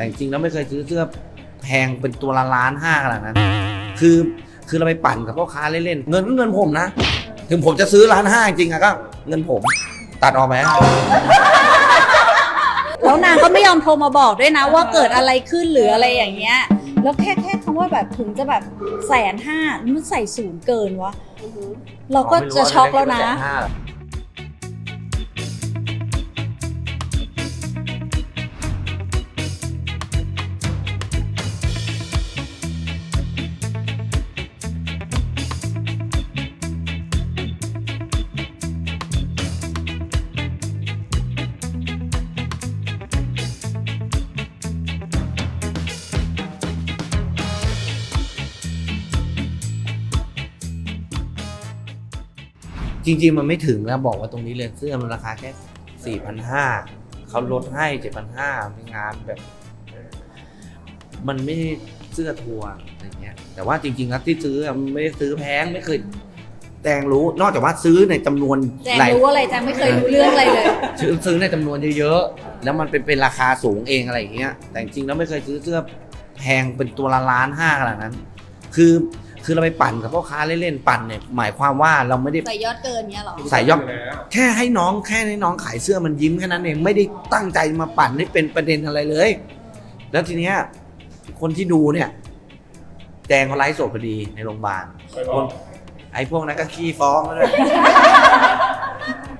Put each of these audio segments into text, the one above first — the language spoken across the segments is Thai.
แต่จริงๆแล้วไม่เคยซื้อเสื้อแพงเป็นตัวละล้านห้าขนาดนั้น คือคือเราไปปั่นกับพ่อค้าเล่นๆ เงินก็เงินผมนะ ถึงผมจะซื้อล้านห้าจริงๆอะก็เงินผมตัดออกไหมแล้วนางก็ไม่ยอมโทรมาบอกด้วยนะว่าเกิดอะไรขึ้นหรืออะไรอย่างเงี้ย แล้วแค่แค่คำว่าแบบถึงจะแบบแสนห้ามันใส่ศูนย์เกินวะ เราก็จะช็อกแล้วนะจ ริง ๆ มันไม่ถึงนะบอกว่าตรงนี้เลยเสื้อมันราคาแค่สี่พันห้าเขาลดให้เจ็ดพันห้าเป็นงานแบบ มันไม่ได้เสื้อทัวร์อะไรเงี้ย แต่ว่าจริงๆแล้วที่ซื้ออะไม่ได้ซื้อแพงไม่เคยแตงรู้นอกจากว่าซื้อในจำนวนแจงหลาย รู้อะไรแจงไม่เคยรู้เรื่องอะไรเลย ซื้อซื้อในจำนวนเยอะๆ แล้วมันเป็นเป็นราคาสูงเองอะไรอย่างเงี้ย แต่จริงๆแล้วไม่เคยซื้อเสื้อแพงเป็นตัวละล้านห้าขนาดนั้น คือ คือเราไปปั่นกับพ่อค้าเล่นๆปั่นเนี่ยหมายความว่าเราไม่ได้ ใส่ยอดเกินเงี้ยเหรอใส่ยอดแค่ให้น้องแค่ให้น้องขายเสื้อมันยิ้มแค่นั้นเองไม่ได้ตั้งใจมาปั่นให้เป็นประเด็นอะไรเลย แล้วทีเนี้ยคนที่ดูเนี่ยแจงเขาไลฟ์สดพอดีในโรงพยาบาลคนไอ้พวกนั้นก็ขี้ฟ้องแล้วด้วย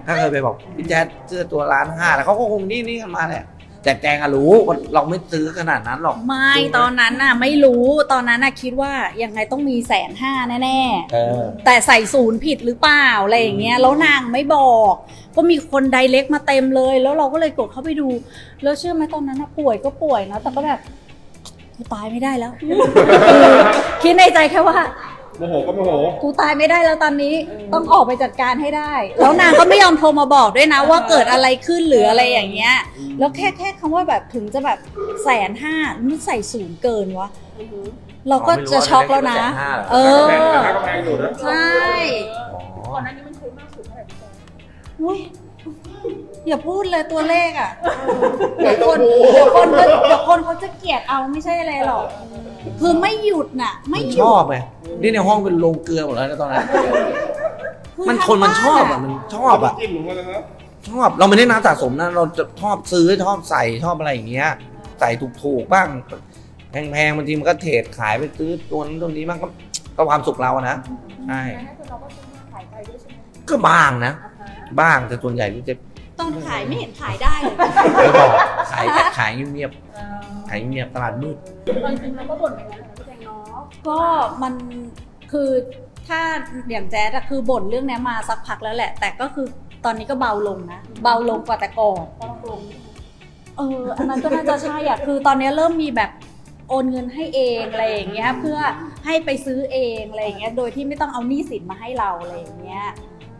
ถ้าเคยไปบอกพี่แจ๊ดเสื้อตัวล้านห้าแล้วเขาก็คงนี่นี่กันมาแหละ แต่แจงอะรู้ว่าเราไม่ซื้อขนาดนั้นหรอก ไม่ตอนนั้นน่ะไม่รู้ตอนนั้นน่ะคิดว่ายังไงต้องมีแสนห้าแน่เออ ๆ แต่ใส่ศูนย์ผิดหรือเปล่าอะไรอย่างเงี้ยแล้วนางไม่บอก ก็มีคนไดเรกมาเต็มเลย แล้วเราก็เลยกดเข้าไปดู แล้วเชื่อไหมตอนนั้นน่ะป่วยก็ป่วยนะแต่ก็แบบกูตายไม่ได้แล้วคิดในใจแค่ว่า โมโหก็โมโห กูตายไม่ได้แล้วตอนนี้ต้องออกไปจัดการให้ได้ แล้วนางก็ไม่ยอมโทรมาบอกด้วยนะว่าเกิดอะไรขึ้นหรืออะไรอย่างเงี้ย แล้วแค่แค่คำว่าแบบถึงจะแบบแสนห้ามันใส่ศูนย์เกินวะเราก็จะช็อกแล้วนะ เออแพงแต่ถ้าก็แพงอยู่นะ ใช่อ๋อก่อนหน้านี้มันเคยมากสุดเท่าไหร่พี่แจ๊ค อุ๊ย อย่าพูดเลยตัวเลขอะเดี๋ยวคนเดี๋ยวคนก็เดี๋ยวคนเขาจะเกลียดเอาไม่ใช่อะไรหรอก คือไม่หยุดน่ะ ไม่หชยุอดบไงนี่ในห้องเป็นโรงเกลือหมดแล้วนะตอนนั้น คือมันทั้งคนมันชอบบ้าอะ มันชอบอะ จิ้มลงมาแล้วนะชอบ เราไม่ได้น้ำสะสมนะ เราจะชอบซื้อชอบใส่ชอบอะไรอย่างเงี้ย ใส่ถูกๆบ้าง แพงๆบางทีมันก็เทรดขายไปซื้อตัวนั้นตัวนี้บ้างก็ก็ความสุขเราอะนะ ใช่นั่นคือเราก็ซื้อมาขายไปด้วยใช่ไหมก็บ้างนะ อ่าฮะ บ้างแต่ส่วนใหญ่ที่จะตอนขายไม่เห็นขายได้เลยไม่บอกขายแต่ขายเงียบเอ่อๆขายเงียบๆตลาดมืดตอนจริงเราก็บ่นไปแล้วนะพี่แจ๊คเนาะก็มันคือถ้าอย่างแจ๊ดอะคือบ่นเรื่องเนี้ยมาสักพักแล้วแหละ แต่ก็คือตอนนี้ก็เบาลงนะ เบาลงกว่าแต่ก่อนก็ลงเอออันนั้นก็น่าจะใช่อะคือตอนนี้เริ่มมีแบบโอนเงินให้เองอะไรอย่างเงี้ยเพื่อให้ไปซื้อเองอะไรอย่างเงี้ยโดยที่ไม่ต้องเอาหนี้สินมาให้เราอะไรอย่างเงี้ย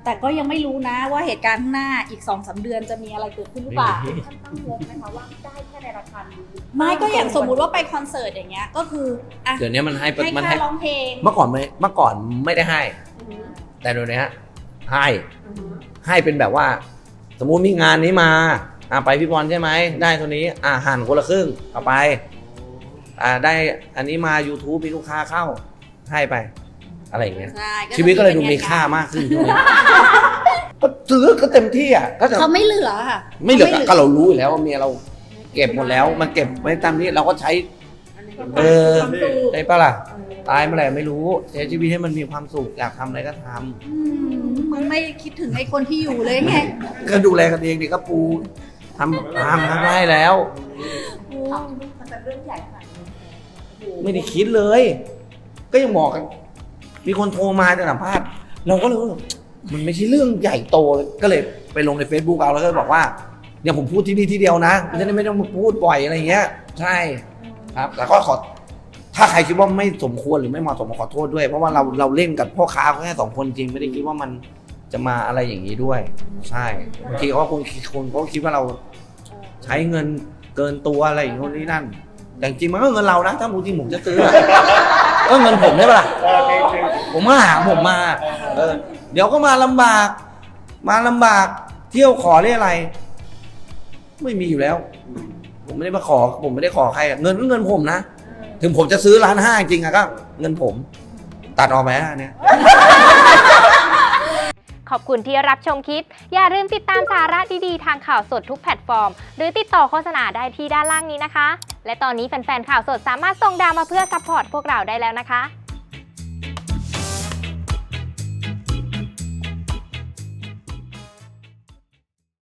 แต่ก็ยังไม่รู้นะว่าเหตุการณ์ข้างหน้าอีกสองสาเดือนจะมีอะไรเกิดขึ้นหรือเปล่า ท่านตั้งงบไหมคะว่าได้แค่ในราคานี้ไม่ก็อย่างสมมุติว่าไปคอนเสิร์ตอย่างเงี้ยก็คืออะเดี๋ยวนี้มันให้ให้มันค่าให้ร้องเพลงเมื่อก่อนไม่เมื่อก่อนไม่ได้ให้ อือหือแต่เดี๋ยวนี้ให้อือหือให้เป็นแบบว่า สมมุติมีงานนี้มาอ่าไปพี่บอลใช่ไหมได้ตัวนี้อ่าหันคนละครึ่งเอาไปอ่าได้อันนี้มา YouTube มีลูกค้าเข้า ให้ไป อะไรอย่างเงี้ย ใช่ชีวิตก็เลยดูมีค่ามากขึ้นช่วงนี้ก็ซื้อก็เต็มที่อะก็จะเขาไม่เหลือค่ะไม่เหลือก็เรารู้อยู่แล้วว่าเมียเราเก็บหมดแล้ว มันเก็บไว้ตามนี้เราก็ใช้อันนี้ก็เออความสุขได้ปะล่ะ ตายเมื่อไหร่ไม่รู้ใช้ชีวิตให้มันมีความสุขอยากทำอะไรก็ทำอืมมึงไม่คิดถึงไอ้คนที่อยู่เลยไงก็ดูแลกันเองดิก็ปูทำทำทำให้แล้ว มันเป็นเรื่องใหญ่ขนาดนี้โอ้โหไม่ได้คิดเลย ก็ยังบอกกัน มีคนโทรมาจะสัมภาษณ์เราก็เลยว่ามันไม่ใช่เรื่องใหญ่โตเลยก็เลยไปลงใน Facebook เอาแล้วก็บอกว่าเนี่ยผมพูดที่นี่ที่เดียวนะจะได้ไม่ต้องพูดบ่อยอะไรเงี้ย ใช่ครับแต่ก็ขอถ้าใครคิดว่าไม่สมควรหรือไม่เหมาะสมขอโทษด้วย เพราะว่าเราเราเล่นกับพ่อค้าแค่สองคนจริงไม่ได้คิดว่ามันจะมาอะไรอย่างนี้ด้วย ใช่บางทีเขาคงคนเขาคิดว่าเราใช้เงินเกินตัวอะไรอย่างโน้นนี่นั่น แต่จริงมันก็เงินเรานะ ถ้ามูที่ผมจะซื้ออะก็เงินผมใช่ปะล่ะ ผมมาหาผมมาเออเดี๋ยวก็มาลำบาก มาลำบาก เที่ยวขอเรียอะไร ไม่มีอยู่แล้ว ผมไม่ได้มาขอ ผมไม่ได้ขอใครอะเงินก็เงินผมนะ ถึงผมจะซื้อร้านห้าจริงอะก็เงินผม ตัดออกไหมอันเนี้ย ขอบคุณที่รับชมคลิป อย่าลืมติดตามสาระดีๆ ทางข่าวสดทุกแพลตฟอร์ม หรือติดต่อโฆษณาได้ที่ด้านล่างนี้นะคะ และตอนนี้แฟนๆข่าวสดสามารถส่งดาวมาเพื่อซัพพอร์ตพวกเราได้แล้วนะคะ